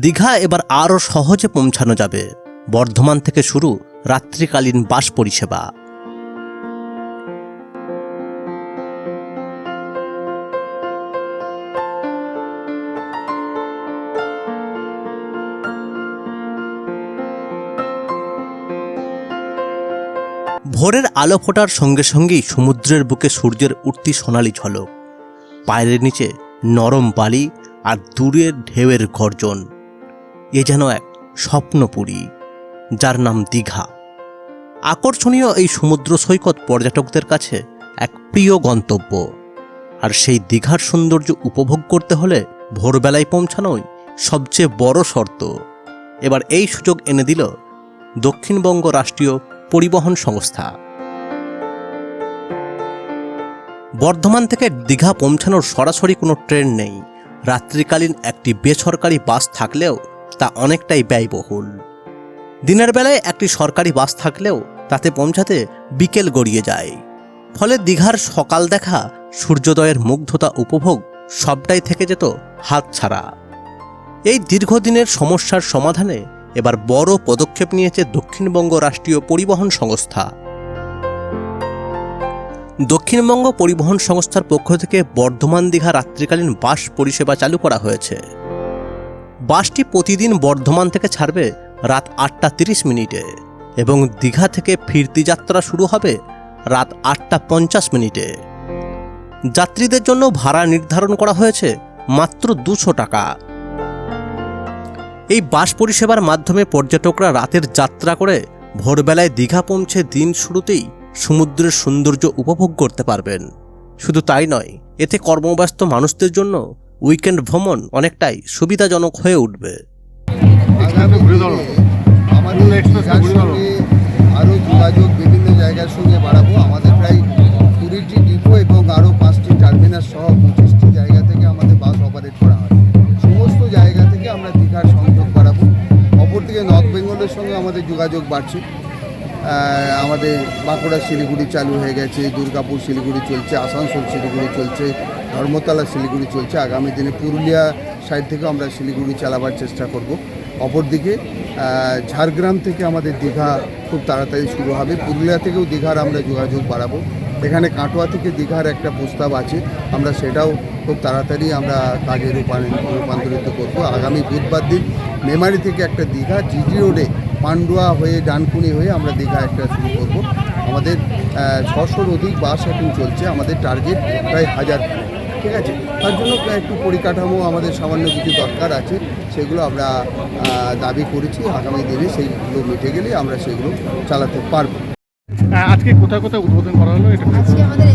দীঘা এবার আরও সহজে পৌঁছানো যাবে। বর্ধমান থেকে শুরু রাত্রিকালীন বাস পরিষেবা। ভোরের আলো ফোটার সঙ্গে সঙ্গেই সমুদ্রের বুকে সূর্যের উঠতি সোনালি ঝলক। পায়ের নিচে নরম বালি আর দূরের ঢেউয়ের গর্জন। এ যেন এক স্বপ্নপুরী, যার নাম দীঘা। আকর্ষণীয় এই সমুদ্র সৈকত পর্যটকদের কাছে এক প্রিয় গন্তব্য। আর সেই দীঘার সৌন্দর্য উপভোগ করতে হলে ভোরবেলায় পৌঁছানোই সবচেয়ে বড় শর্ত। এবার এই সুযোগ এনে দিল দক্ষিণবঙ্গ রাষ্ট্রীয় পরিবহন সংস্থা। বর্ধমান থেকে দীঘা পৌঁছানোর সরাসরি কোনো ট্রেন নেই। রাত্রিকালীন একটি বেসরকারি বাস থাকলেও তা অনেকটাই ব্যয়বহুল। দিনের বেলায় একটি সরকারি বাস থাকলেও তাতে পৌঁছাতে বিকেল গড়িয়ে যায়। ফলে দীঘার সকাল দেখা সূর্যোদয়ের মুগ্ধতা উপভোগ সবটাই থেকে যেত হাত ছাড়া। এই দীর্ঘদিনের সমস্যার সমাধানে এবার বড় পদক্ষেপ নিয়েছে দক্ষিণবঙ্গ রাষ্ট্রীয় পরিবহন সংস্থা। দক্ষিণবঙ্গ পরিবহন সংস্থার পক্ষ থেকে বর্ধমান দীঘা রাত্রিকালীন বাস পরিষেবা চালু করা হয়েছে। বাসটি প্রতিদিন বর্ধমান থেকে ছাড়বে রাত আটটা তিরিশ মিনিটে এবং দীঘা থেকে ফিরতি যাত্রা শুরু হবে রাত আটটা পঞ্চাশ মিনিটে। যাত্রীদের জন্য ভাড়া নির্ধারণ করা হয়েছে মাত্র দুশো টাকা। এই বাস পরিষেবার মাধ্যমে পর্যটকরা রাতের যাত্রা করে ভোরবেলায় দীঘা পৌঁছে দিন শুরুতেই সমুদ্রের সৌন্দর্য উপভোগ করতে পারবেন। শুধু তাই নয়, এতে কর্মব্যস্ত মানুষদের জন্য উইকেন্ড ভ্রমণ অনেকটাই সুবিধাজনক হয়ে উঠবে। আরও যোগাযোগ বিভিন্ন জায়গার সঙ্গে বাড়াবো আমাদের প্রায় কুড়িটি এবং আরও পাঁচটি সহ জায়গা থেকে আমাদের বাস অপারেট করা হয় সমস্ত জায়গা থেকে আমরা দীঘার সংযোগ বাড়াবো অপরদিকে নর্থ বেঙ্গলের সঙ্গে আমাদের যোগাযোগ বাড়ছে। আমাদের বাঁকুড়া শিলিগুড়ি চালু হয়ে গেছে, দুর্গাপুর শিলিগুড়ি চলছে, আসানসোল শিলিগুড়ি চলছে, ধর্মতলা শিলিগুড়ি চলছে। আগামী দিনে পুরুলিয়া সাইড থেকে আমরা শিলিগুড়ি চালাবার চেষ্টা করব। অপরদিকে ঝাড়গ্রাম থেকে আমাদের দীঘা খুব তাড়াতাড়ি শুরু হবে। পুরুলিয়া থেকেও দীঘার আমরা যোগাযোগ বাড়াবো। এখানে কাটোয়া থেকে দীঘার একটা প্রস্তাব আছে। আমরা সেটাও খুব তাড়াতাড়ি আমরা কাজে রূপান্তরিত করব। আগামী বুধবার দিন মেমারি থেকে একটা দীঘা জিজি রোডে পান্ডুয়া হয়ে ডানকুনি হয়ে আমরা দীঘা একটা শুরু করব। আমাদের ছশোর অধিক বাস এখন চলছে আমাদের টার্গেট প্রায় হাজার ঠিক আছে? তার জন্য একটু পরিকাঠামো আমাদের সামান্য কিছু দরকার আছে সেগুলো আমরা দাবি করেছি। আগামী দিনে সেইগুলো মিটে গেলে আমরা সেগুলো চালাতে পারব। আজকে কোথায় কোথায় উদ্বোধন করা হলো? এটা আজকে আমাদের